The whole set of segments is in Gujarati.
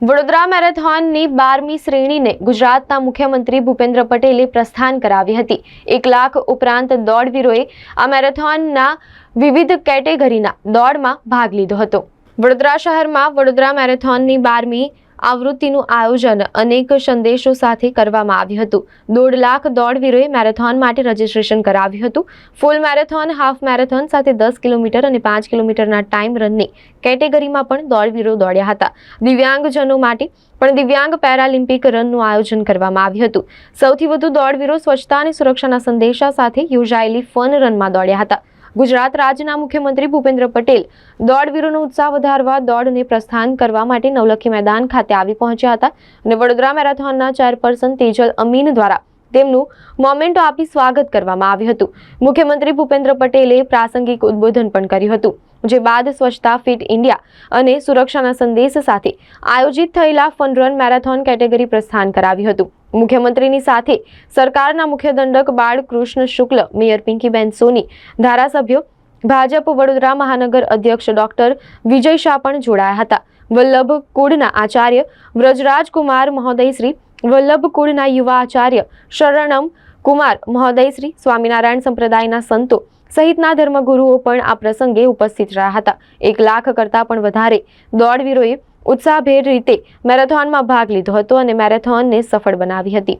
વડોદરા મેરેથોનની બારમી શ્રેણીને ગુજરાતના મુખ્યમંત્રી ભૂપેન્દ્ર પટેલે પ્રસ્થાન કરાવી હતી. એક લાખ ઉપરાંત દોડવીરોએ આ મેરેથોનના વિવિધ કેટેગરીના દોડમાં ભાગ લીધો હતો. વડોદરા શહેરમાં વડોદરા મેરેથોનની બારમી આવૃત્તિનું આયોજન અનેક સંદેશો સાથે કરવામાં આવ્યું હતું. દોઢ લાખ દોડવીરોએ મેરેથોન માટે રજીસ્ટ્રેશન કરાવ્યું હતું. ફૂલ મેરેથોન, હાફ મેરેથોન સાથે દસ કિલોમીટર અને પાંચ કિલોમીટરના ટાઈમ રનની કેટેગરીમાં પણ દોડવીરો દોડ્યા હતા. દિવ્યાંગજનો માટે પણ દિવ્યાંગ પેરાલિમ્પિક રનનું આયોજન કરવામાં આવ્યું હતું. સૌથી વધુ દોડવીરો સ્વચ્છતા અને સુરક્ષાના સંદેશા સાથે યોજાયેલી ફન રનમાં દોડ્યા હતા. ગુજરાત રાજ્યના મુખ્યમંત્રી ભૂપેન્દ્ર પટેલ દોડવીરોનો ઉત્સાહ વધારવા, દોડને પ્રસ્થાન કરવા માટે નવલખી મેદાન ખાતે આવી પહોંચ્યા હતા અને વડોદરા મેરાથોનના ચેરપર્સન તેજલ અમીન દ્વારા તેમનું મોમેન્ટો આપી સ્વાગત કરવામાં આવ્યું હતું. મુખ્યમંત્રી ભૂપેન્દ્ર પટેલે પ્રાસંગિક ઉદ્બોધન પણ કર્યું હતું. જે બાદ સ્વચ્છતા ફિટ ઇન્ડિયા અને સુરક્ષાના સંદેશ સાથે આયોજિત થયેલા ફન રન મેરેથોન કેટેગરી પ્રસ્થાન કરાવ્યું હતું. મુખ્યમંત્રીની સાથે સરકારના મુખ્ય દંડક બાળકૃષ્ણ શુક્લ, મેયર પિંકીબેન સોની, ધારાસભ્યો ભાજપ વડોદરા મહાનગર અધ્યક્ષ ડોક્ટર વિજય શાહ પણ જોડાયા હતા. વલ્લભ કુળના આચાર્ય વ્રજરાજ કુમાર મહોદયશ્રી વલ્લભ કુળના યુવા આચાર્ય શરણમ કુમાર મહોદયશ્રી સ્વામિનારાયણ સંપ્રદાયના સંતો સહિતના ધર્મગુરુઓ પણ આ પ્રસંગે ઉપસ્થિત રહ્યા હતા. એક લાખ કરતાં પણ વધારે દોડવીરોએ ઉત્સાહભેર રીતે મેરેથોનમાં ભાગ લીધો હતો અને મેરેથોનને સફળ બનાવી હતી.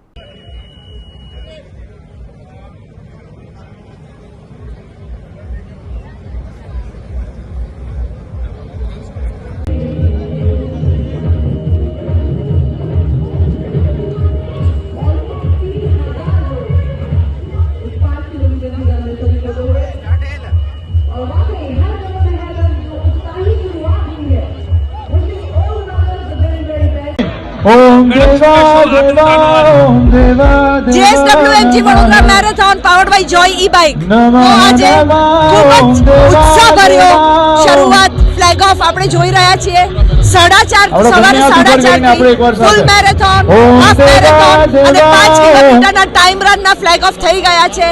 દેવા JSW MG Vadodara marathon powered by Joy e bike આજે ખૂબ જ ઉત્સાહભર્યો શરૂઆત ફ્લેગ ઓફ આપણે જોઈ રહ્યા છીએ. સાડા ચાર સવારે સાડા ચાર ફૂલ. મેરેથોન હાફ મેરેથોન અને પાંચ. કિલોમીટરના ટાઈમ રનના ફ્લેગ ઓફ થઈ ગયા છે.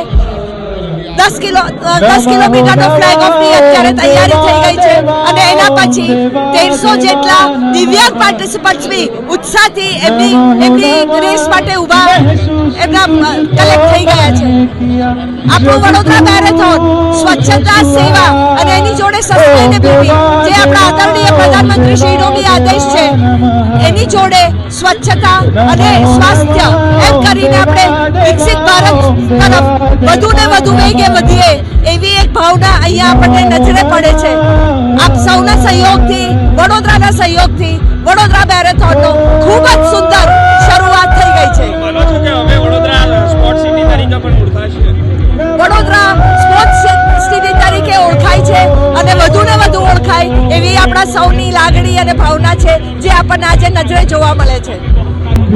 દસ કિલો દસ કિલોમીટરનો ફ્લેગ ઓફની અત્યારે તૈયારી થઈ ગઈ છે. અને એના પછી તેરસો જેટલા દિવ્યાંગ પાર્ટિસિપન્ટ્સ બી ઉત્સાહથી એમની એમની રેસ માટે ઊભા એમના કલેક્ટ થઈ ગયા છે. આપણું વડોદરા મેરેથોન સ્વચ્છતા સેવા અને એની જોડે સસ્ટેનેબિલિટી જે આપણા આદરણીય પ્રધાનમંત્રી શ્રીનો બી આદેશ છે, એની જોડે સ્વચ્છતા અને સ્વાસ્થ્ય એમ કરીને આપણે વિકસિત ભારત તરફ વધુ ને વધુ વેગે વધીએ એવી એક ભાવના અહીંયા આપણને નજરે પડે છે. આપ સૌના સહયોગથી વડોદરાના સહયોગથી વડોદરા મેરેથોનનો ખૂબ જ સુંદર શરૂઆત થઈ ગઈ છે. માનો છો કે હવે વડોદરા તરીકે પણ ઓળખાશે વડોદરા સ્પોર્ટ્સ સિટી તરીકે ઓળખાય છે અને વધુ ને વધુ ઓળખાય એવી આપણા સૌની લાગણી અને ભાવના છે જે આપણને આજે નજરે જોવા મળે છે.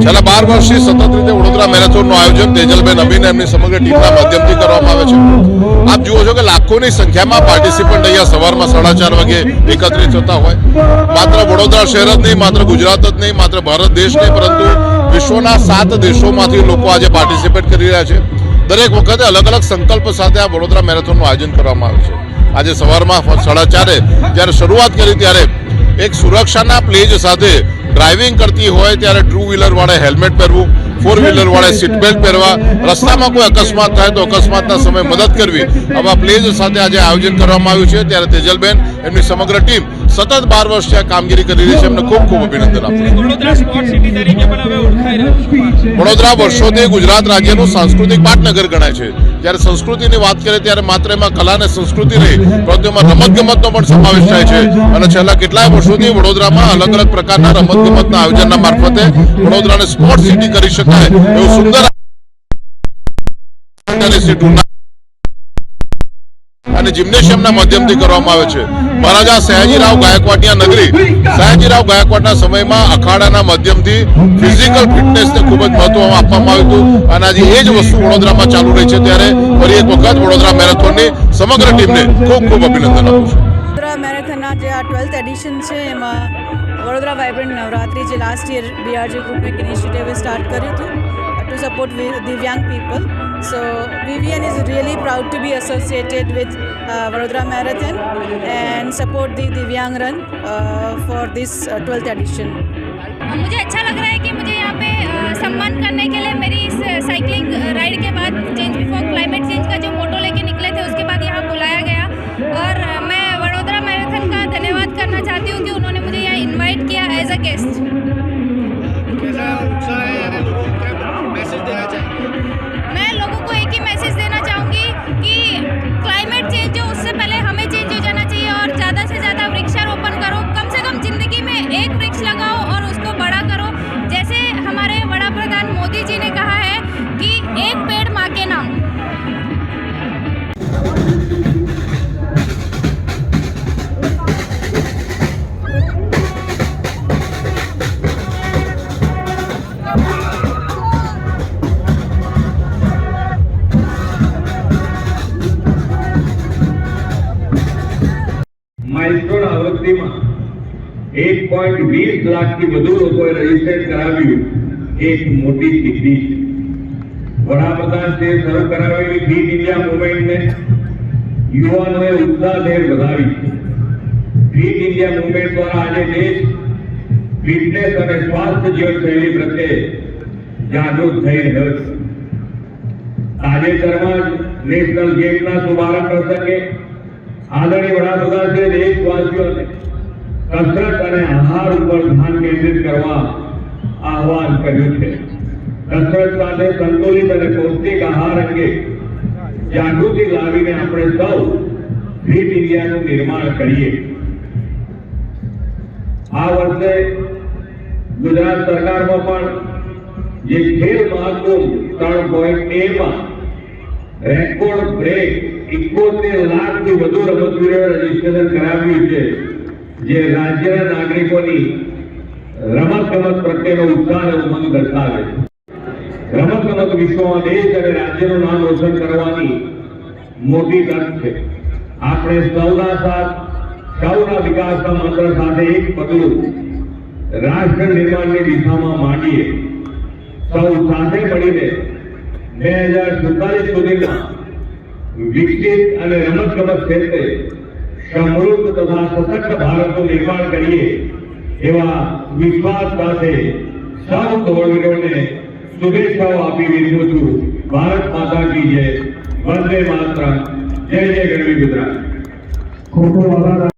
છેલ્લા બાર વર્ષથી સતત રીતે વડોદરા મેરેથોનનું આયોજન તેજલબેન અમીન એમની સમગ્ર ટીમના માધ્યમથી કરવામાં આવે છે. આપ જુઓ છો કે લાખોની સંખ્યામાં પાર્ટિસિપન્ટ અહીંયા સવારમાં સાડા ચાર વાગે એકત્રિત થતા હોય. માત્ર વડોદરા શહેર જ નહીં, માત્ર ગુજરાત જ નહીં, માત્ર ભારત દેશ નહીં, પરંતુ વિશ્વના સાત દેશોમાંથી લોકો આજે પાર્ટિસિપેટ કરી રહ્યા છે. દરેક વખતે અલગ અલગ સંકલ્પ સાથે આ વડોદરા મેરેથોનનું આયોજન કરવામાં આવે છે. આજે સવારમાં સાડા ચારે જ્યારે શરૂઆત કરી ત્યારે એક સુરક્ષાના પ્લેજ સાથે ડ્રાઇવિંગ કરતી હોય ત્યારે ટુ વ્હીલરવાળે હેલ્મેટ પહેરવું ફોર વ્હીલર વાળે સીટ બેલ્ટ પહેરવા. રસ્તામાં કોઈ અકસ્માત થાય તો અકસ્માતના સમયે મદદ કરવી. આવા પ્લેઝ સાથે આજે આયોજન કરવામાં આવ્યું છે. ત્યારે તેજલબેન એમની સમગ્ર ટીમ સતત બાર વર્ષથી આ કામગીરી કરી રહી છે. એમને ખૂબ ખૂબ અભિનંદન આપું વડોદરા વર્ષોથી ગુજરાત રાજ્યનું સાંસ્કૃતિક પાટનગર ગણાય છે. જ્યારે સંસ્કૃતિની વાત કરીએ ત્યારે માત્ર એમાં કલા અને સંસ્કૃતિ નહીં પરંતુ એમાં રમતગમતનો પણ સમાવેશ થાય છે. અને છેલ્લા કેટલાય વર્ષોથી વડોદરામાં અલગ અલગ પ્રકારના રમતગમતના આયોજનના મારફતે વડોદરાને સ્પોર્ટ સિટી કરી શકાય એવું સુંદર ટુર્નામેન્ટ અને જિમ્નેશિયમના માધ્યમથી કરવામાં આવે છે. મહારાજા સયાજીરાવ ગાયકવાડની નગરી, સયાજીરાવ ગાયકવાડના સમયમાં અખાડાના માધ્યમથી ફિઝિકલ ફિટનેસને ખૂબ જ મહત્વ આપવામાં આવ્યું હતું. અને આજે એ જ વસ્તુ વડોદરામાં ચાલુ રહી છે. ત્યારે ફરી એક વખત વડોદરા મેરેથોનની સમગ્ર ટીમને ખૂબ ખૂબ અભિનંદન આપું છું. મેરેથોનના જે આ ટ્વેલ્થ એડિશન છે, એમાં વડોદરા વાઇબ્રન્ટ નવરાત્રિ જે લાસ્ટ યર બીઆરજી ગ્રુપ એક ઇનિશિયેટિવે સ્ટાર્ટ કર્યું હતું. To support divyang people so VVN is really proud to be associated with uh, Vadodara Marathon and support the Divyang Run uh, for this uh, 12th edition. मुझे अच्छा लग रहा है कि मुझे यहाँ पे अ, सम्मान करने के लिए मेरी इस साइकिलिंग राइड के बाद चेंज बिफोर क्लाइमेट चेंज का માઇલસ્ટોન આવૃત્તિમાં એક પોઈન્ટ વીસ લાખથી વધુ લોકોએ રજિસ્ટર કરાવ્યું. એક મોટી સિદ્ધિ છે. વડાપ્રધાન શ્રીએ શરૂ કરાવેલી ફીટ ઇન્ડિયા મુવમેન્ટને યુવાનોએ ઉત્સાહભેર વધાવી ફીટ ઇન્ડિયા મુવમેન્ટ દ્વારા આજે દેશ ફિટનેસ અને સ્વાસ્થ્ય જીવનશૈલી પ્રત્યે જાગૃત થઈ રહ્યો છે. તાજેતરમાં નેશનલ ગેમના શુભારંભ પ્રસંગે આદરણીય વડાપ્રધાન શ્રી દેશવાસીઓને કસરત અને આહાર ઉપર ધ્યાન કેન્દ્રિત કરવા આહવાન કર્યું છે કસરત સાથે સંતુલિત અને પૌષ્ટિક આહાર અંગે જાગૃતિ લાવીને આપણે સૌ ફિટ ઇન્ડિયાનું નિર્માણ કરીએ આ વર્ષે ગુજરાત સરકારમાં પણ જે ખેલ મહાકુંભ ત્રણ પોઈન્ટ એમાં રેકોર્ડ બ્રેક ઇકોતેર લાખથી વધુ રમતવીરોએ રજીસ્ટ્રેશન કરાવ્યું છે, જે રાજ્યના નાગરિકોની રમત ગમત પ્રત્યેનો ઉત્સાહ અને ઉમંગ દર્શાવે છે. રમત ગમત વિશ્વમાં દેશ અને રાજ્યનું નામ રોશન કરવાની મોટી તક છે. આપણે સૌના સાથ, સૌના વિકાસના મંત્ર સાથે એક પગલું રાષ્ટ્ર નિર્માણની દિશામાં માંડીએ. સૌ સાથે મળીને બે હજાર સુડતાલીસ સુધીમાં વિકસિત અને રમત ગમત ક્ષેત્રે સમૃદ્ધ તથા સશક્ત ભારતનું નિર્માણ કરીએ એવા વિશ્વાસ સાથે સૌ દોડવીરોને શુભેચ્છાઓ આપી દીધું છું. ભારત માતા કી જય. વંદે માતરમ. જય જય ગરવી ગુજરાત. ખૂબ ખૂબ આભાર.